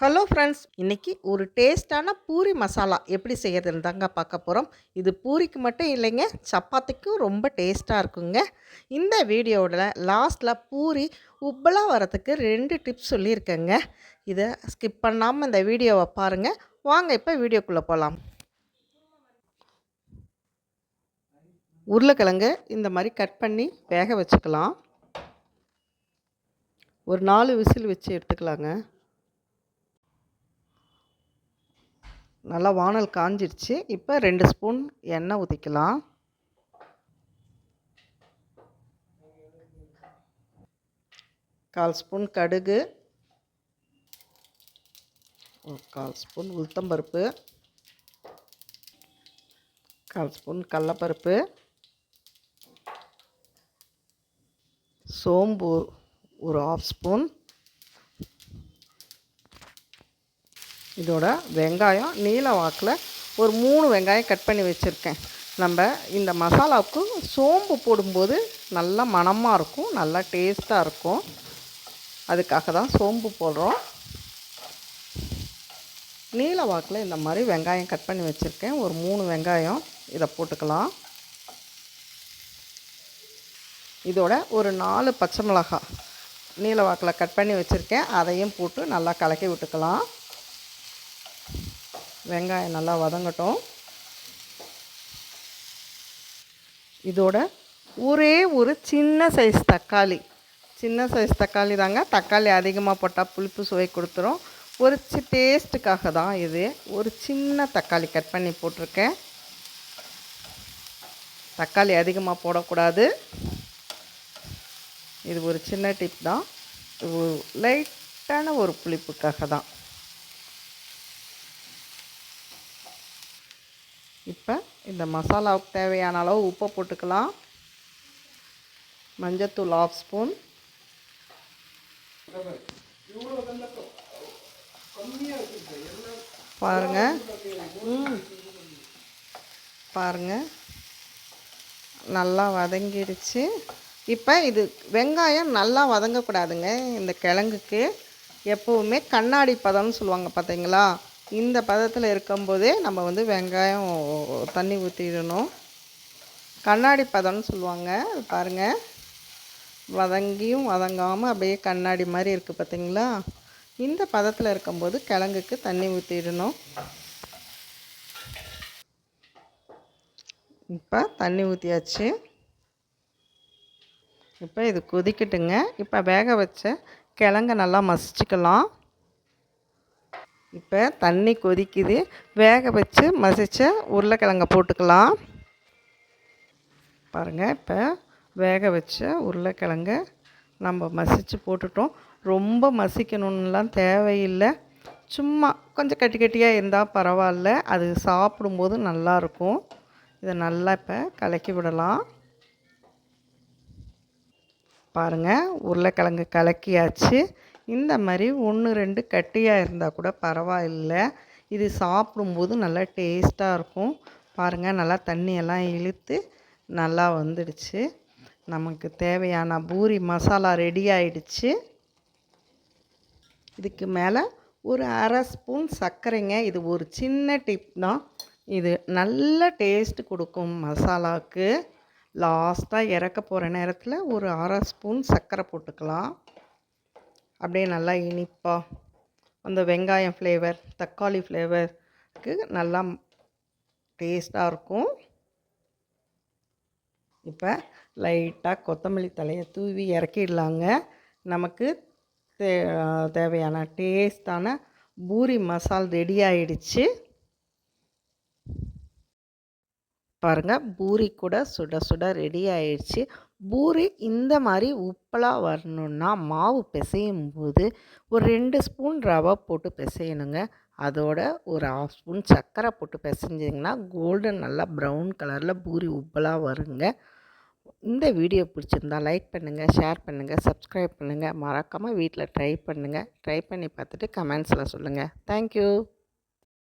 Hello friends இன்றைக்கி ஒரு டேஸ்டான பூரி மசாலா எப்படி செய்கிறதுன்னு தாங்க பார்க்க போகிறோம் இது பூரிக்கு மட்டும் இல்லைங்க சப்பாத்திக்கும் ரொம்ப டேஸ்ட்டாக இருக்குங்க. இந்த வீடியோவில் லாஸ்ட்டில் பூரி உப்பலாக வரத்துக்கு ரெண்டு டிப்ஸ் சொல்லியிருக்கேங்க. இதை ஸ்கிப் பண்ணாமல் இந்த வீடியோவை பாருங்கள் வாங்க இப்போ வீடியோக்குள்ளே போகலாம் உருளைக்கிழங்கு இந்த மாதிரி கட் பண்ணி வேக வச்சுக்கலாம். ஒரு நாலு விசில் வச்சு எடுத்துக்கலாங்க. நல்லா வானல் காஞ்சிருச்சு. இப்போ ரெண்டு ஸ்பூன் எண்ணெய் ஊற்றிக்கலாம் கால் ஸ்பூன் கடுகு. கால் ஸ்பூன் உளுத்தம்பருப்பு. கால் ஸ்பூன் கடலப்பருப்பு. சோம்பு ஒரு ஆஃப் ஸ்பூன். இதோட வெங்காயம் நீல வாக்கில் ஒரு மூணு வெங்காயம் கட் பண்ணி வச்சுருக்கேன். நம்ம இந்த மசாலாவுக்கு சோம்பு போடும்போது நல்லா மணமாக இருக்கும் நல்லா டேஸ்ட்டாக இருக்கும். அதுக்காக தான் சோம்பு போடுறோம். நீல வாக்கில் இந்த மாதிரி வெங்காயம் கட் பண்ணி வச்சுருக்கேன். ஒரு மூணு வெங்காயம் இதை போட்டுக்கலாம். இதோட ஒரு நாலு பச்சை மிளகாய் நீல வாக்கில் கட் பண்ணி வச்சுருக்கேன். அதையும் போட்டு நல்லா கலக்கி விட்டுக்கலாம். வெங்காயம் நல்லா வதங்கட்டும். இதோட ஒரே ஒரு சின்ன சைஸ் தக்காளி. சின்ன சைஸ் தக்காளி தாங்க. தக்காளி அதிகமாக போட்டால் புளிப்பு சுவை கொடுத்துரும். ஒரு சி டேஸ்ட்டுக்காக தான் இது. ஒரு சின்ன தக்காளி கட் பண்ணி போட்டிருக்கேன். தக்காளி அதிகமாக போடக்கூடாது. இது ஒரு சின்ன டிப் தான். லைட்டான ஒரு புளிப்புக்காக தான். இப்போ இந்த மசாலாவுக்கு தேவையான அளவு உப்பை போட்டுக்கலாம். மஞ்சத்தூள் ஆஃப் ஸ்பூன் பாருங்க. பாருங்க. நல்லா வதங்கிடுச்சு. இப்போ இது வெங்காயம் நல்லா வதங்கக்கூடாதுங்க. இந்த கிழங்குக்கு எப்போவுமே கண்ணாடி பதம்னு சொல்லுவாங்க பார்த்தீங்களா இந்த பதத்தில் இருக்கும்போதே நம்ம வந்து வெங்காயம் தண்ணி ஊற்றிடணும் கண்ணாடி பதம்னு சொல்லுவாங்க பாருங்கள் வதங்கியும் வதங்காமல் அப்படியே கண்ணாடி மாதிரி இருக்குது பார்த்தீங்களா இந்த பதத்தில் இருக்கும்போது கிழங்குக்கு தண்ணி ஊற்றிடணும் இப்போ தண்ணி ஊற்றியாச்சு இப்போ இது கொதிக்கட்டுங்க. இப்போ வேக வச்ச கிழங்க நல்லா மசிச்சுக்கலாம். இப்போ தண்ணி கொதிக்குது. வேக வச்சு மசித்த உருளைக்கிழங்க போட்டுக்கலாம். பாருங்கள் இப்போ வேக வச்ச உருளைக்கிழங்க நம்ம மசித்து போட்டுட்டோம். ரொம்ப மசிக்கணும்லாம் தேவையில்லை. சும்மா கொஞ்சம் கட்டி கட்டியாக இருந்தால் பரவாயில்ல. அது சாப்பிடும்போது நல்லாயிருக்கும். இதை நல்லா இப்போ கலக்கி விடலாம். பாருங்கள் உருளைக்கிழங்கு கலக்கியாச்சு. இந்த மாதிரி ஒன்று ரெண்டு கட்டியாக இருந்தால் கூட பரவாயில்ல. இது சாப்பிடும்போது நல்லா டேஸ்ட்டாக இருக்கும். பாருங்கள் நல்லா தண்ணியெல்லாம் இழுத்து நல்லா வந்துடுச்சு. நமக்கு தேவையான பூரி மசாலா ரெடி ஆயிடுச்சு. இதுக்கு மேலே ஒரு அரை ஸ்பூன் சர்க்கரைங்க. இது ஒரு சின்ன டிப் தான். இது நல்ல டேஸ்ட் கொடுக்கும் மசாலாவுக்கு. லாஸ்ட்டாக இறக்க போகிற நேரத்தில் ஒரு அரை ஸ்பூன் சர்க்கரை போட்டுக்கலாம். அப்படியே நல்லா இனிப்பாக அந்த வெங்காயம் ஃப்ளேவர் தக்காளி ஃப்ளேவருக்கு நல்லா டேஸ்ட்டாக இருக்கும். இப்போ லைட்டாக கொத்தமல்லி தலையை தூவி இறக்கிடலாங்க. நமக்கு தே தேவையான டேஸ்டான பூரி மசால் ரெடி ஆயிடுச்சு. பாருங்கள் பூரி கூட சுட சுட ரெடி ஆயிடுச்சு. பூரி இந்த மாதிரி உப்பலாக வரணுன்னா மாவு பிசையும் போது ஒரு ரெண்டு ஸ்பூன் ரவை போட்டு பிசையணுங்க. அதோட ஒரு ஆஃப் ஸ்பூன் சர்க்கரை போட்டு பிசைஞ்சிங்கன்னா கோல்டன் நல்லா ப்ரௌன் கலரில் பூரி உப்பலாக வருங்க. இந்த வீடியோ பிடிச்சிருந்தா லைக் பண்ணுங்கள் ஷேர் பண்ணுங்கள் சப்ஸ்கிரைப் பண்ணுங்கள் மறக்காமல் வீட்டில் ட்ரை பண்ணுங்கள் ட்ரை பண்ணி பார்த்துட்டு கமெண்ட்ஸில் சொல்லுங்கள் தேங்க்யூ